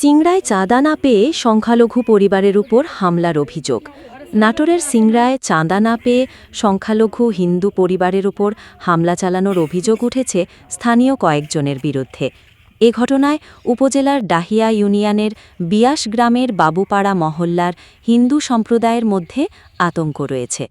সিংড়ায় চাঁদা না পেয়ে সংখ্যালঘু পরিবারের উপর হামলার অভিযোগ। নাটোরের সিংড়ায় চাঁদা না পেয়ে সংখ্যালঘু হিন্দু পরিবারের উপর হামলা চালানোর অভিযোগ উঠেছে স্থানীয় কয়েকজনের বিরুদ্ধে। এ ঘটনায় উপজেলার ডাহিয়া ইউনিয়নের বিয়াস গ্রামের বাবুপাড়া মহল্লার হিন্দু সম্প্রদায়ের মধ্যে আতঙ্ক রয়েছে।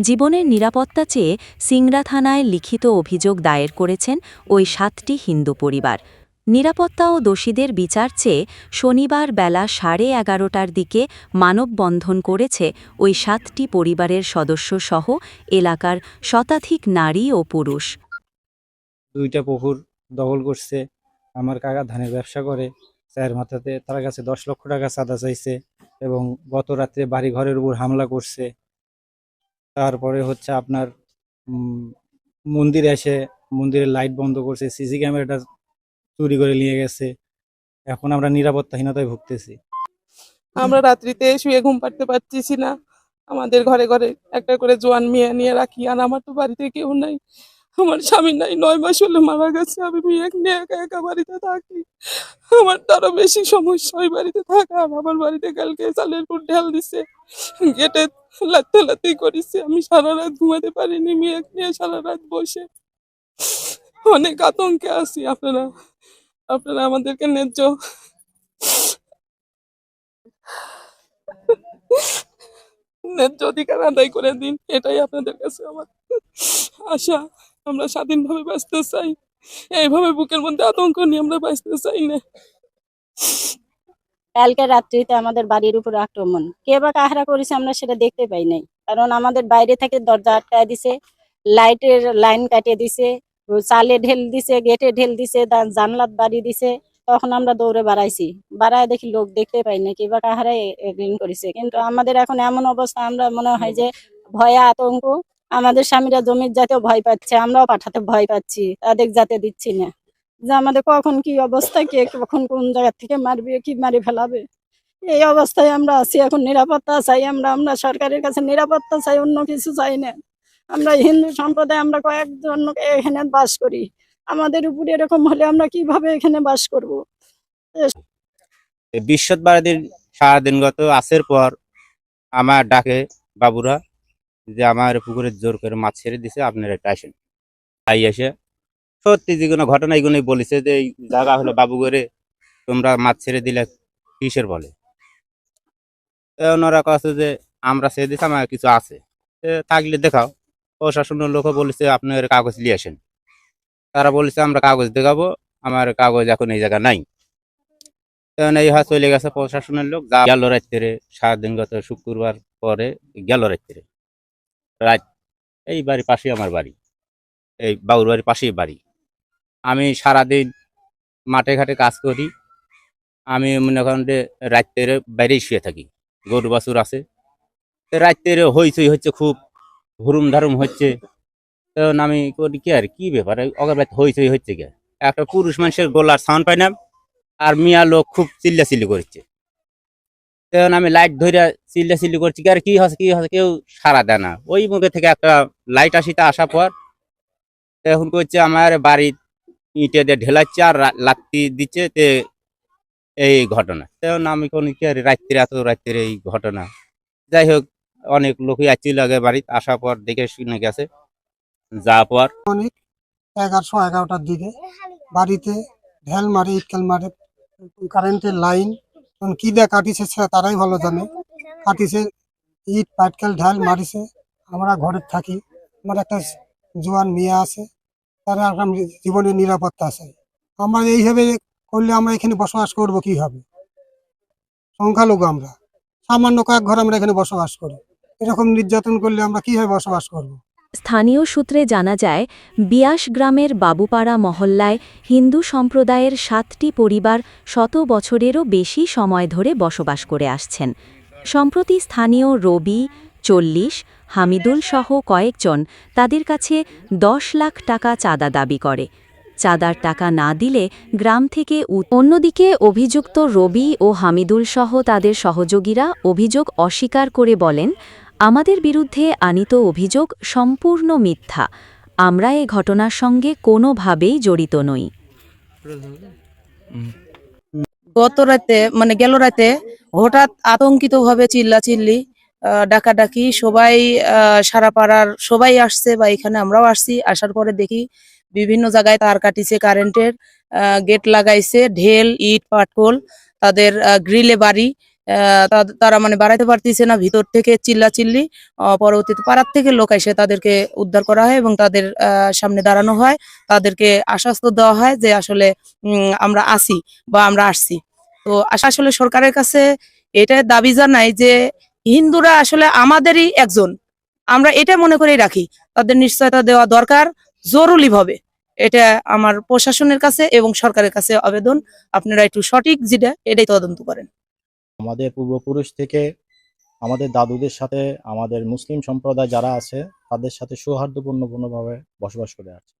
জীবনের নিরাপত্তা চেয়ে সিংড়া থানায় লিখিত অভিযোগ দায়ের করেছেন ওই সাতটি হিন্দু পরিবার। নিরাপত্তা ও দোষীদের বিচার চেয়ে শনিবার বেলা সাড়ে এগারোটার দিকে মানববন্ধন করেছে ওই সাতটি পরিবারের সদস্যসহ এলাকার শতাধিক নারী ও পুরুষ। দুইটা পুকুর দখল করছে, আমার কাকা ধানের ব্যবসা করে চায়ের মাথাতে তার কাছে দশ লক্ষ টাকা চাঁদা চাইছে এবং গত রাত্রে বাড়ি ঘরের উপর হামলা করছে। তারপরে হচ্ছে আপনার মন্দিরে এসে মন্দিরের লাইট বন্ধ করছে, সিসি ক্যামেরাটা চুরি করে নিয়ে গেছে। এখন আমরা নিরাপত্তাহীনতায় ভুগতেছি। আমরা রাত্রিতে শুয়ে ঘুম পাড়তে পারতেছি না। আমাদের ঘরে ঘরে একটা করে জোয়ান মেয়ে নিয়ে রাখি। আর আমার তো বাড়িতে কেউ নাই। আমার স্বামী নাই। নয় মাস হলে মারা গেছে। আমি মেয়ে নিয়ে একা একা বাড়িতে থাকি। আমার তো আরও বেশি সমস্যা ওই বাড়িতে থাকা। আর আমার বাড়িতে কালকে চালের পুর ঢেল দিছে। গেটে লাত্তে লাত্তি করেছে। আমি সারা রাত ঘুমাতে পারিনি। মেয়ে নিয়ে সারা রাত বসে। অনেক আতঙ্কে আছি। আপনারা আপনারা আমাদেরকে ন্যায্য ন্যায্য অধিকার আদায় করে দিন, এটাই আপনাদের কাছে আমার আশা। আমরা স্বাধীনভাবে বাঁচতে চাই। এইভাবে বুকের মধ্যে আতঙ্ক নিয়ে আমরা বাঁচতে চাই না। কালকে রাত্রিতে আমাদের বাড়ির উপর আক্রমণ। কে বা কাহারা করেছে আমরা সেটা দেখতে পাই নাই। কারণ আমাদের বাইরে থেকে দরজা আটকায় দিছে, লাইটের লাইন কাটিয়ে দিছে চালে ঢেল দিছে, গেটে ঢেল দিছে জানলাত বাড়ি দিছে। তখন আমরা দৌড়ে বাড়াইছি। বাড়ায় দেখি লোক দেখতে পাই না কিবা কাহারাই এগ্রিন করেছে। কিন্তু আমাদের এখন এমন অবস্থা, আমরা মনে হয় যে ভয়ে আতঙ্ক। আমাদের স্বামীরা জমির যাতেও ভয় পাচ্ছে, আমরাও পাঠাতে ভয় পাচ্ছি, তাদের যাতে দিচ্ছি না। যে আমাদের কখন কি অবস্থা, কে কখন কোন জায়গা থেকে মারবে, কি মারি ফেলাবে? এই অবস্থায় আমরা আছি, এখন নিরাপত্তা চাই আমরা আমরা সরকারের কাছে নিরাপত্তা চাই, অন্য কিছু চাই না। আমরা হিন্দু সম্প্রদায়, আমরা কয়েকজন এখানে বাস করি। আমাদের উপরে এরকম হলে আমরা কীভাবে এখানে বাস করব? এই বৃহস্পতিবার দিন সারাদিন গত আসের পর আমার ডাকে বাবুরা যে আমার পুকুরে জোর করে মাছ ছেড়ে দিছে, আপনারা একটু আসেন। তাই এসে সত্যি যে কোনো ঘটনা এগুলোই বলেছে যে এই জায়গা হলো বাবু করে তোমরা মাছ ছেড়ে দিলে কিসের বলে? ওনারা কাছে যে, আমরা ছেড়ে দিছি, আমার কিছু আছে। থাকলে দেখাও। প্রশাসনের লোকও বলেছে, আপনার কাগজ নিয়ে আসেন। তারা বলেছে, আমরা কাগজ দেখাবো আমার কাগজ এখন এই জায়গা নাই। তখন এই হয় চলে গেছে প্রশাসনের লোক, যা গেল রাত্রে, সারাদিন গত শুক্রবার পরে গেল রাত্রে। রাত, এই বাড়ি পাশেই আমার বাড়ি, এই বাবুর বাড়ির পাশেই বাড়ি। আমি সারাদিন মাঠে ঘাটে কাজ করি। আমি মনে করেন যে রাত্রে বাইরেই শুয়ে থাকি, গরু বাছুর আছে। রাত্রে হইচই হচ্ছে খুব হুরুম ধারুম হচ্ছে। তখন আমি করি কি আর, কি ব্যাপার? অগরবাদ হইচই হচ্ছে কি একটা পুরুষ মানুষের গোলার সাউন্ড পাইলাম আর মিয়া লোক খুব চিল্লাচিল্লি করছে। তখন আমি লাইট ধরে চিল্লাচিল্লি করছি কি আর কি হচ্ছে কি হচ্ছে কেউ সারা দেয় না। ওই মুখে থেকে একটা লাইট আসিতে আসার পর এখন করছে আমার বাড়ির ইটে দিয়ে ঢেলাচ্ছে আর লাত্তি দিচ্ছে তে এই ঘটনা। তখন আমি কোন কি আর রাত্রে এত রাত্রে এই ঘটনা। যাই হোক অনেক লোকই আসছিল আগে বাড়িতে, আসার পর দেখে শুনে গেছে যা পর। অনেক, এগারোশো এগারোটার দিকে বাড়িতে ঢেল মারে, ইটকেল মারে, কারেন্টের লাইন কি দিয়ে কাটিছে তারাই ভালো জানে। কাটিছে ইট, পাটকেল, ঢেল মারিছে, আমরা ঘরে থাকি, আমার একটা জোয়ান মেয়ে আছে, তারা একটা জীবনের নিরাপত্তা আছে। আমরা এইভাবে করলে আমরা এখানে বসবাস করব কীভাবে? সংখ্যালঘু আমরা, সামান্য কয়েক ঘর আমরা এখানে বসবাস করি। এরকম নির্যাতন করলে আমরা কীভাবে বসবাস করব? স্থানীয় সূত্রে জানা যায়, বিয়াস গ্রামের বাবুপাড়া মহল্লায় হিন্দু সম্প্রদায়ের সাতটি পরিবার শত বছরেরও বেশি সময় ধরে বসবাস করে আসছেন। সম্প্রতি স্থানীয় রবি, চল্লিশ, হামিদুল সহ কয়েকজন তাদের কাছে দশ লাখ টাকা চাঁদা দাবি করে। চাঁদার টাকা না দিলে গ্রাম থেকে অন্যদিকে অভিযুক্ত রবি ও হামিদুল সহ তাদের সহযোগীরা অভিযোগ অস্বীকার করে বলেন আমাদের বিরুদ্ধে আনিত অভিযোগ সম্পূর্ণ মিথ্যা। আমরা এ ঘটনার সঙ্গে কোনোভাবেই জড়িত নই। গত রাতে মানে গেল রাতে হঠাৎ আতঙ্কিত ভাবে চিল্লা চিল্লি ডাকাডাকি, সবাই সারা পাড়ার সবাই আসছে বা এখানে আমরাও আসছি। আসার পরে দেখি বিভিন্ন জায়গায় তার কাটিছে কারেন্টের গেট লাগাইছে, ঢেল, ইট, পাটকল, তাদের গ্রিলে বাড়ি। তারা মানে বাড়াইতে পারতেছে না, ভিতর থেকে চিল্লা চিল্লি পরবর্তীতে পাড়ার থেকে লোক এসে তাদেরকে উদ্ধার করা হয় এবং তাদের সামনে দাঁড়ানো হয়। তাদেরকে আশ্বাস্ত দেওয়া হয় যে আসলে আমরা আসি বা আমরা আসছি। তো আসলে সরকারের কাছে এটা দাবি জানাই যে হিন্দুরা আসলে আমাদেরই একজন। আমরা এটা মনে করেই রাখি, তাদের নিশ্চয়তা দেওয়া দরকার জরুরি ভাবে এটা আমার প্রশাসনের কাছে এবং সরকারের কাছে আবেদন। আপনারা একটু সঠিক যেটা, এটাই তদন্ত করেন। আমাদের পূর্বপুরুষ থেকে আমাদের দাদুদের সাথে আমাদের মুসলিম সম্প্রদায় যারা আছে, তাদের সাথে সৌহার্দ্যপূর্ণপূর্ণভাবে বসবাস করে আছে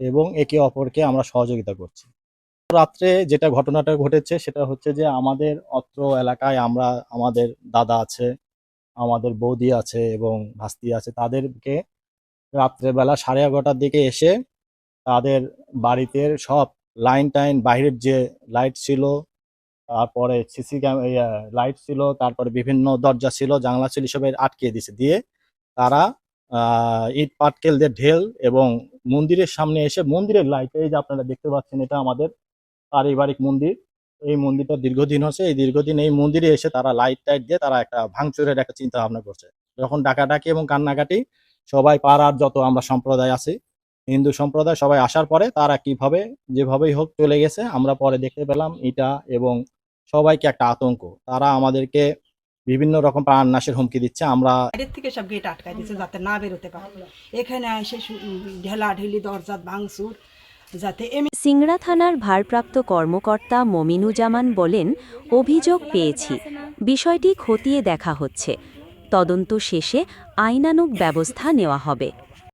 এবং একে অপরকে আমরা সহযোগিতা করছি। রাত্রে যেটা ঘটনাটা ঘটেছে সেটা হচ্ছে যে আমাদের অত্র এলাকায় আমরা, আমাদের দাদা আছে, আমাদের বৌদি আছে এবং ভাস্তি আছে, তাদেরকে রাত্রেবেলা সাড়ে এগারোটার দিকে এসে তাদের বাড়িতে সব লাইন টাইন, বাইরের যে লাইট ছিল তারপরে সিসি লাইট ছিল, তারপরে বিভিন্ন দরজা ছিল, জানলা ছিল সবাই আটকে দিছে। দিয়ে তারা ইট, পাটকেল দিয়ে ঢেল এবং মন্দিরের সামনে এসে, মন্দিরের লাইট এই যে আপনারা দেখতে পাচ্ছেন, এটা আমাদের পারিবারিক মন্দির। এই মন্দিরটা দীর্ঘদিন হচ্ছে। এই দীর্ঘদিন এই মন্দিরে এসে তারা লাইট টাইট দিয়ে তারা একটা ভাঙচুরের একটা চিন্তা ভাবনা করছে। যখন ডাকাডাকি এবং কান্নাকাটি, সবাই পাড়ার যত আমরা সম্প্রদায় আছি, হিন্দু সম্প্রদায় সবাই আসার পরে তারা কীভাবে, যেভাবেই হোক চলে গেছে। আমরা পরে দেখতে পেলাম এটা এবং সবাইকে একটা আতঙ্ক। তারা আমাদেরকে বিভিন্ন রকম প্রাণ নাশের হুমকি দিচ্ছে আমরা বাইরের থেকে সব গেট আটকাই দিচ্ছে যাতে না বেরোতে পারে। এখানে এসে ঢেলা ঢেলি দরজা ভাঙচুর যাতে সিংড়া থানার ভারপ্রাপ্ত কর্মকর্তা মমিনুজামান বলেন অভিযোগ পেয়েছি। বিষয়টি খতিয়ে দেখা হচ্ছে। তদন্ত শেষে আইনানুগ ব্যবস্থা নেওয়া হবে।